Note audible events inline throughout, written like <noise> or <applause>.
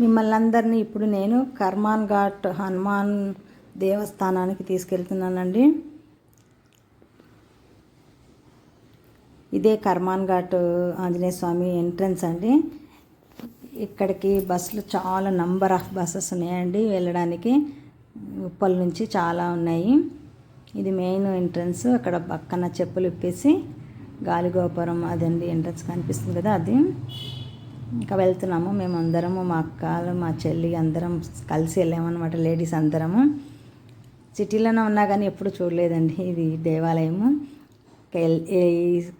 మిమ్మల్ని అందరినీ ఇప్పుడు నేను కర్మాన్ ఘాట్ హనుమాన్ దేవస్థానానికి తీసుకెళ్తున్నానండి. ఇదే కర్మాన్ ఘాట్ ఆంజనేయ స్వామి ఎంట్రన్స్ అండి. ఇక్కడికి బస్సులు చాలా నంబర్ ఆఫ్ బస్సెస్ ఉన్నాయండి వెళ్ళడానికి. ఉప్పల్ నుంచి చాలా ఉన్నాయి. ఇది మెయిన్ ఎంట్రన్స్. అక్కడ పక్కన చెప్పులు ఇప్పేసి గాలిగోపురం అదండి ఎంట్రన్స్ కనిపిస్తుంది కదా అది. ఇంకా వెళ్తున్నాము. మేము అందరము మా అక్కలు మా చెల్లి అందరం కలిసి వెళ్ళామన్నమాట లేడీస్ అందరము. సిటీలోనే ఉన్నా కానీ ఎప్పుడు చూడలేదండి ఇది దేవాలయము. ఈ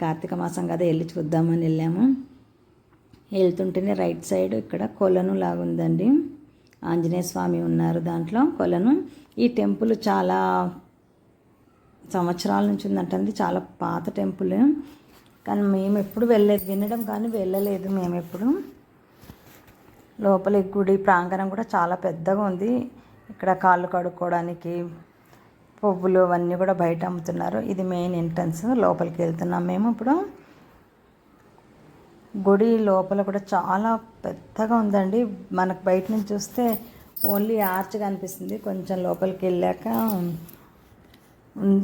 కార్తీక మాసం కదా వెళ్ళి చూద్దామని వెళ్ళాము. వెళ్తుంటేనే రైట్ సైడ్ ఇక్కడ కొలను లాగుందండి ఆంజనేయ స్వామి ఉన్నారు దాంట్లో కొలను. ఈ టెంపుల్ చాలా సంవత్సరాల నుంచి ఉందంటండి చాలా పాత టెంపుల్. కానీ మేము ఎప్పుడు వెళ్ళలేదు. వినడం కానీ వెళ్ళలేదు మేము ఎప్పుడు. లోపల గుడి ప్రాంగణం కూడా చాలా పెద్దగా ఉంది. ఇక్కడ కాళ్ళు కడుక్కోవడానికి పువ్వులు అవన్నీ కూడా బయట అమ్ముతున్నారు. ఇది మెయిన్ ఎంట్రన్స్. లోపలికి వెళ్తున్నాం మేము ఇప్పుడు. గుడి లోపల కూడా చాలా పెద్దగా ఉందండి. మనకు బయట నుంచి చూస్తే ఓన్లీ ఆర్చ్ కనిపిస్తుంది. కొంచెం లోపలికి వెళ్ళాక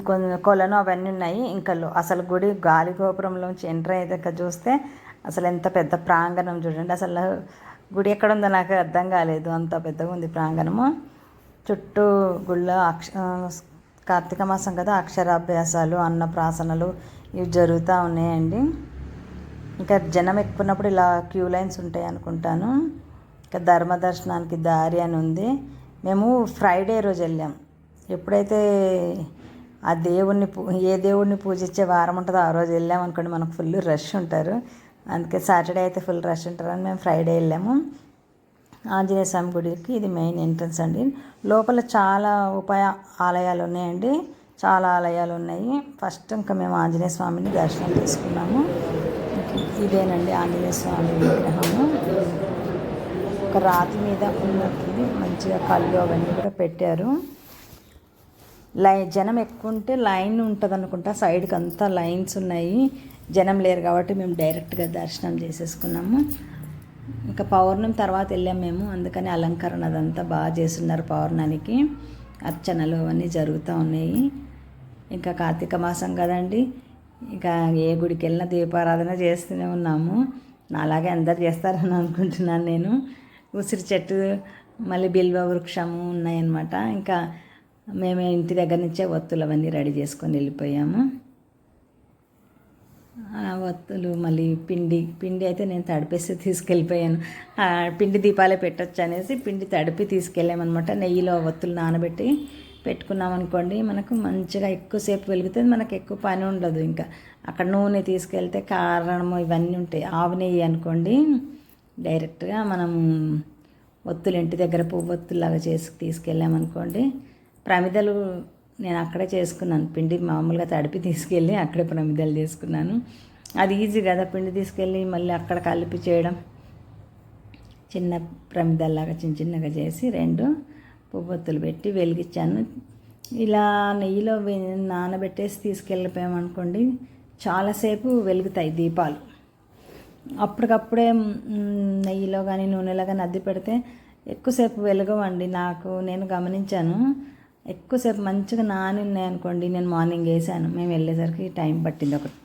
కొన్ని కొలను అవన్నీ ఉన్నాయి. ఇంకా అసలు గుడి గాలి గోపురంలోంచి ఎంటర్ అయ్యేదాకా చూస్తే అసలు ఎంత పెద్ద ప్రాంగణం చూడండి. అసలు గుడి ఎక్కడ ఉందో నాకు అర్థం కాలేదు. అంత పెద్దగా ఉంది ప్రాంగణము. చుట్టూ గుళ్ళ అక్ష కార్తీక మాసం కదా అక్షరాభ్యాసాలు అన్నప్రాసనలు ఇవి జరుగుతూ ఉన్నాయండి. ఇంకా జనం ఎక్కున్నప్పుడు ఇలా క్యూ లైన్స్ ఉంటాయి అనుకుంటాను. ఇంకా ధర్మ దర్శనానికి దారి అని ఉంది. మేము ఫ్రైడే రోజు వెళ్ళాం. ఎప్పుడైతే ఆ దేవుణ్ణి ఏ దేవుడిని పూజించే వారం ఉంటుందో ఆ రోజు వెళ్ళాము అనుకోండి మనకు ఫుల్ రష్ ఉంటారు. అందుకే సాటర్డే అయితే ఫుల్ రష్ ఉంటారని మేము ఫ్రైడే వెళ్ళాము. ఆంజనేయ స్వామి గుడికి ఇది మెయిన్ ఎంట్రన్స్ అండి. లోపల చాలా ఉపాయ ఆలయాలు ఉన్నాయండి. చాలా ఆలయాలు ఉన్నాయి. ఫస్ట్ ఇంకా మేము ఆంజనేయ స్వామిని దర్శనం చేసుకున్నాము. ఇదేనండి ఆంజనేయ స్వామి విగ్రహము. ఒక రాతి మీద ఉన్నట్టుంది మంచిగా కళ్ళు అవన్నీ కూడా పెట్టారు. లై జనం ఎక్కువ ఉంటే లైన్ ఉంటుంది అనుకుంటా సైడ్కి అంతా లైన్స్ ఉన్నాయి. జనం లేరు కాబట్టి మేము డైరెక్ట్గా దర్శనం చేసేసుకున్నాము. ఇంకా పౌర్ణమి తర్వాత వెళ్ళాం మేము. అందుకని అలంకరణ అదంతా బాగా చేస్తున్నారు పౌర్ణానికి అర్చనలు అవన్నీ జరుగుతూ ఉన్నాయి. ఇంకా కార్తీక మాసం కదండి. ఇంకా ఏ గుడికి వెళ్ళినా దీపారాధన చేస్తూనే ఉన్నాము. నాలాగే అందరు చేస్తారని అనుకుంటున్నాను నేను. ఉసిరి చెట్టు మళ్ళీ బిల్వ వృక్షము ఉన్నాయన్నమాట. ఇంకా మేమే ఇంటి దగ్గర నుంచే ఒత్తులు అవన్నీ రెడీ చేసుకొని వెళ్ళిపోయాము. ఆ ఒత్తులు మళ్ళీ పిండి పిండి అయితే నేను తడిపేసి తీసుకెళ్ళిపోయాను. పిండి దీపాలే పెట్టచ్చు అనేసి పిండి తడిపి తీసుకెళ్ళామన్నమాట. నెయ్యిలో ఒత్తులు నానబెట్టి పెట్టుకున్నాం అనుకోండి మనకు మంచిగా ఎక్కువసేపు వెలుగుతుంది మనకు ఎక్కువ పని ఉండదు ఇంకా. అక్కడ నూనె తీసుకెళ్తే కారణము ఇవన్నీ ఉంటాయి. ఆవు నెయ్యి అనుకోండి డైరెక్ట్గా మనం ఒత్తులు ఇంటి దగ్గర పువ్వు ఒత్తులాగా చేసి తీసుకెళ్ళామనుకోండి ప్రమిదలు నేను అక్కడే చేసుకున్నాను. పిండి మామూలుగా తడిపి తీసుకెళ్ళి అక్కడే ప్రమిదలు చేసుకున్నాను. అది ఈజీ కదా పిండి తీసుకెళ్ళి మళ్ళీ అక్కడ కలిపి చేయడం. చిన్న ప్రమిదల్లాగా చిన్న చిన్నగా చేసి రెండు పువ్వొత్తులు పెట్టి వెలిగించాను. ఇలా నెయ్యిలో నానబెట్టేసి తీసుకెళ్ళిపోయామనుకోండి చాలాసేపు వెలుగుతాయి దీపాలు. అప్పటికప్పుడే నెయ్యిలో కానీ నూనెలో కానీ అద్ది పెడితే ఎక్కువసేపు వెలగవండి. నాకు నేను గమనించాను ఎక్కువసేపు మంచిగా నాని ఉన్నాయనుకోండి నేను మార్నింగ్ వేసాను మేము వెళ్ళేసరికి టైం పట్టింది ఒకటి.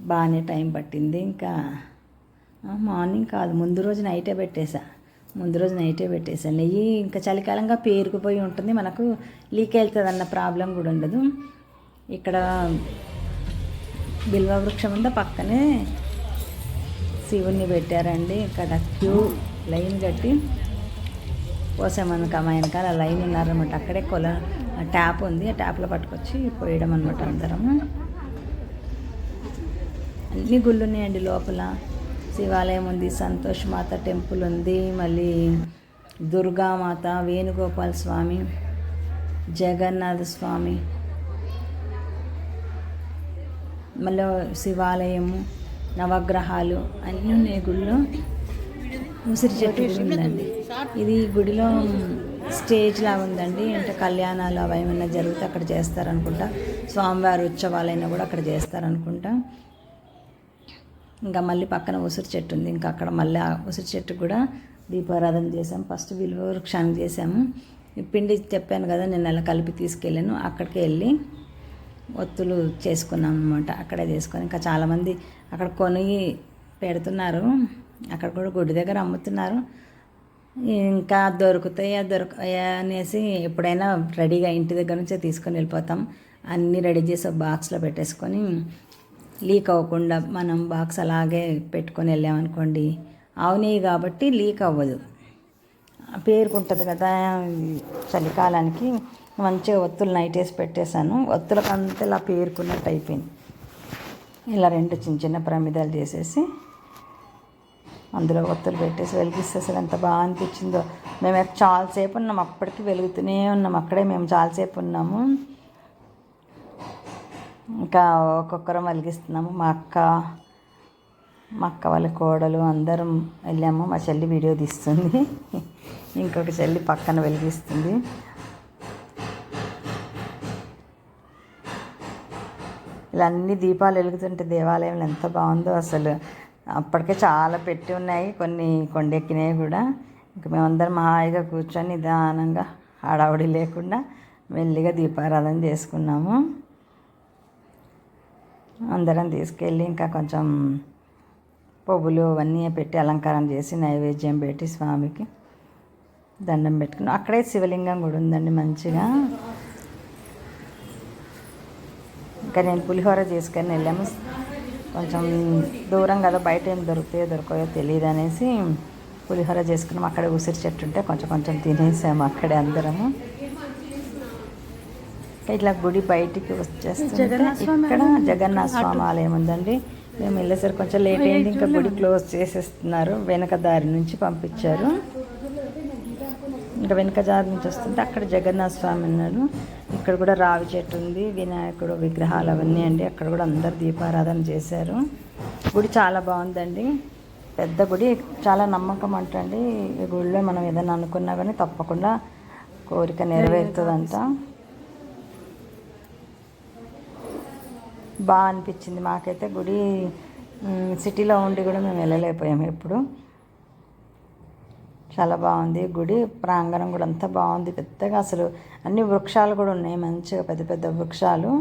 బాగానే టైం పట్టింది. ఇంకా మార్నింగ్ కాదు. ముందు రోజు నైటే పెట్టేసా. ముందు రోజు నైటే పెట్టేసా. నెయ్యి ఇంకా చలికాలంగా పేరుకుపోయి ఉంటుంది. మనకు లీక్ వెళ్తుంది అన్న ప్రాబ్లం కూడా ఉండదు. ఇక్కడ బిల్వ వృక్షం ఉందా పక్కనే శివుణ్ణి పెట్టారండి. ఇక్కడ క్యూ లైన్ కట్టి పోసామనుక మా వెనకాల లైన్ ఉన్నారనమాట అక్కడే కొల ట్యాప్ ఉంది. ఆ ట్యాప్లో పట్టుకొచ్చి పోయడం అనమాట అందరము అన్ని గుళ్ళు ఉన్నాయండి లోపల. శివాలయం ఉంది సంతోష్ మాత టెంపుల్ ఉంది మళ్ళీ దుర్గామాత వేణుగోపాల స్వామి జగన్నాథ స్వామి మళ్ళీ శివాలయము నవగ్రహాలు అన్నీ ఉన్నాయి గుళ్ళు. ఉసిరి చెట్టు ఉందండి. ఇది గుడిలో స్టేజ్ లాగా ఉందండి. అంటే కళ్యాణాలు అవి ఏమైనా జరిగితే అక్కడ చేస్తారనుకుంటా. స్వామివారి ఉత్సవాలైనా కూడా అక్కడ చేస్తారనుకుంటా. ఇంకా మళ్ళీ పక్కన ఉసిరి చెట్టు ఉంది. ఇంకా అక్కడ మళ్ళీ ఆ ఉసిరి చెట్టు కూడా దీపారాధన చేసాం ఫస్ట్ విలువ వృక్షానికి చేసాము పిండి చెప్పాను కదా నేను అలా కలిపి తీసుకెళ్ళాను. అక్కడికి వెళ్ళి ఒత్తులు చేసుకున్నాం అనమాట అక్కడే చేసుకొని ఇంకా చాలామంది అక్కడ కొని పెడుతున్నారు. అక్కడ కూడా గుడి దగ్గర అమ్ముతున్నారు. ఇంకా దొరుకుతాయా దొరుకుతాయా అనేసి ఎప్పుడైనా రెడీగా ఇంటి దగ్గర నుంచే తీసుకొని వెళ్ళిపోతాం. అన్నీ రెడీ చేసి బాక్స్లో పెట్టేసుకొని లీక్ అవ్వకుండా మనం బాక్స్ అలాగే పెట్టుకొని వెళ్ళామనుకోండి ఆవు కాబట్టి లీక్ అవ్వదు. పేరుకుంటుంది కదా చలికాలానికి. మంచిగా ఒత్తులు నైట్ వేసి పెట్టేశాను. ఒత్తులకు అంతా ఇలా పేరుకున్నట్టు అయిపోయింది. ఇలా రెండు చిన్న చిన్న ప్రమిదాలు చేసేసి అందులో ఒత్తులు పెట్టేసి వెలిగిస్తే అసలు ఎంత బాగా అనిపించిందో. మేము చాలాసేపు ఉన్నాం అప్పటికి వెలుగుతూనే ఉన్నాం అక్కడే మేము చాలాసేపు ఉన్నాము. ఇంకా ఒక్కొక్కరం వెలిగిస్తున్నాము మా అక్క మా అక్క వాళ్ళ కోడలు అందరం వెళ్ళాము మా చెల్లి వీడియో తీస్తుంది <laughs> ఇంకొక చెల్లి పక్కన వెలిగిస్తుంది. ఇలా అన్ని దీపాలు వెలుగుతుంటే దేవాలయంలో ఎంత బాగుందో అసలు. అప్పటికే చాలా పెట్టి ఉన్నాయి కొన్ని కొండెక్కినాయి కూడా. ఇంక మేమందరం హాయిగా కూర్చొని నిదానంగా హడావుడి లేకుండా మెల్లిగా దీపారాధన చేసుకున్నాము. అందరం తీసుకెళ్ళి ఇంకా కొంచెం పువ్వులు అవన్నీ పెట్టి అలంకారం చేసి నైవేద్యం పెట్టి స్వామికి దండం పెట్టుకున్నాం. అక్కడే శివలింగం కూడా ఉందండి మంచిగా. ఇంకా నేను పులిహోర చేసుకొని వెళ్ళాము. కొంచెం దూరం కదా బయట ఏం దొరుకుతాయో దొరకయో తెలియదు అనేసి పులిహోర చేసుకున్నాం. అక్కడ ఉసిరి చెట్టు ఉంటే కొంచెం కొంచెం తినేసాము అక్కడే అందరము. ఇట్లా గుడి బయటికి వచ్చేస్తుంటే ఇక్కడ జగన్నాథ స్వామి ఆలయం ఉందండి. మేము వెళ్ళేసరికి కొంచెం లేట్ అయింది ఇంకా గుడి క్లోజ్ చేసేస్తున్నారు. వెనక దారి నుంచి పంపించారు. ఇంకా వెనక దారి నుంచి వస్తుంటే అక్కడ జగన్నాథ స్వామి ఉన్నాడు. ఇక్కడ కూడా రావి చెట్టు ఉంది వినాయకుడు విగ్రహాలు అవన్నీ అండి. అక్కడ కూడా అందరు దీపారాధన చేశారు. గుడి చాలా బాగుందండి. పెద్ద గుడి చాలా నమ్మకం అంటండి. ఈ గుడిలో మనం ఏదైనా అనుకున్నా కానీ తప్పకుండా కోరిక నెరవేరుతుందంట. బాగా అనిపించింది మాకైతే. గుడి సిటీలో ఉండి కూడా మేము వెళ్ళలేకపోయాము ఎప్పుడు. చాలా బాగుంది. గుడి ప్రాంగణం కూడా అంతా బాగుంది. పెద్దగా అసలు అన్ని వృక్షాలు కూడా ఉన్నాయి. మంచిగా పెద్ద పెద్ద వృక్షాలు.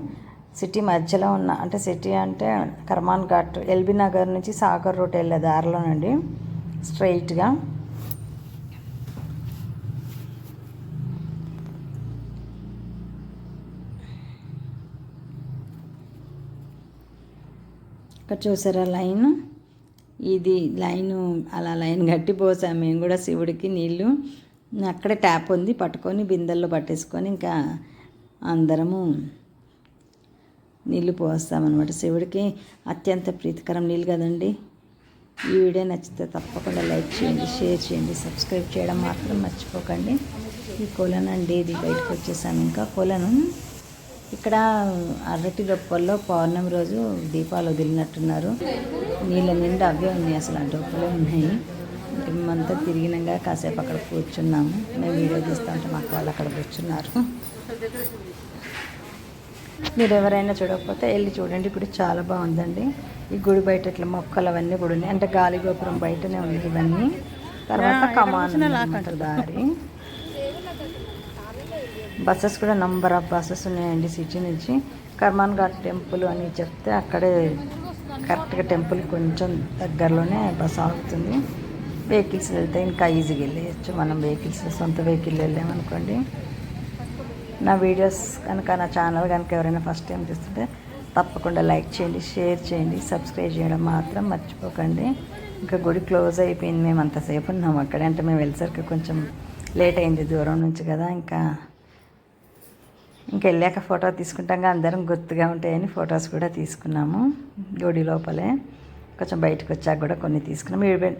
సిటీ మధ్యలో ఉన్న అంటే సిటీ అంటే కర్మాన్ ఘాట్ ఎల్బీ నగర్ నుంచి సాగర్ రోడ్ వెళ్ళే దారిలోనండి స్ట్రైట్గా ఇక్కడ చూసారా లైన్? ఇది లైను అలా లైన్ కట్టి పోసాం. మేము కూడా శివుడికి నీళ్ళు అక్కడే ట్యాప్ ఉంది పట్టుకొని బిందెల్లో పట్టేసుకొని ఇంకా అందరము నీళ్ళు పోస్తామన్నమాట. శివుడికి అత్యంత ప్రీతికరం నీళ్ళు కదండి. ఈ వీడియో నచ్చితే తప్పకుండా లైక్ చేయండి షేర్ చేయండి సబ్స్క్రైబ్ చేయడం మాత్రం మర్చిపోకండి. ఈ కొలను అండి ఇది బయటకు వచ్చేసాము ఇంకా. కొలను ఇక్కడ అరటి రొప్పల్లో పౌర్ణమి రోజు దీపాలు వదిలినట్టున్నారు. నీళ్ళ నిండా అవే ఉన్నాయి అసలు ఆ డొప్పలే ఉన్నాయి. మేమంతా తిరిగినాక కాసేపు అక్కడ కూర్చున్నాము. మేము వీడియో తీస్తూ ఉంటే మాకు వాళ్ళు అక్కడ కూర్చున్నారు. మీరు ఎవరైనా చూడకపోతే వెళ్ళి చూడండి గుడి చాలా బాగుందండి. ఈ గుడి బయట ఇట్లా మొక్కలు అవన్నీ కూడా ఉన్నాయి. అంటే గాలి గోపురం బయటనే ఉంది ఇవన్నీ. తర్వాత కమాన్ దారి. బస్సెస్ కూడా నంబర్ ఆఫ్ బస్సెస్ ఉన్నాయండి సిటీ నుంచి. కర్మాన్ ఘాట్ టెంపుల్ అని చెప్తే అక్కడే కరెక్ట్గా టెంపుల్ కొంచెం దగ్గరలోనే బస్ ఆగుతుంది. వెహికల్స్ వెళ్తే ఇంకా ఈజీగా వెళ్ళేయచ్చు. మనం వెహికల్స్ సొంత వెహికల్ వెళ్ళామనుకోండి నా వీడియోస్ కనుక నా ఛానల్ కనుక ఎవరైనా ఫస్ట్ టైం చూస్తుంటే తప్పకుండా లైక్ చేయండి షేర్ చేయండి సబ్స్క్రైబ్ చేయడం మాత్రం మర్చిపోకండి. ఇంకా గుడి క్లోజ్ అయిపోయింది. మేము అంతసేపు ఉన్నాం అక్కడ. అంటే మేము వెళ్ళేసరికి కొంచెం లేట్ అయింది దూరం నుంచి కదా. ఇంకా ఇంకెళ్ళాక ఫోటో తీసుకుంటాం అందరం గుర్తుగా ఉంటాయని ఫొటోస్ కూడా తీసుకున్నాము. గుడి లోపలే. కొంచెం బయటకు వచ్చాక కూడా కొన్ని తీసుకున్నాము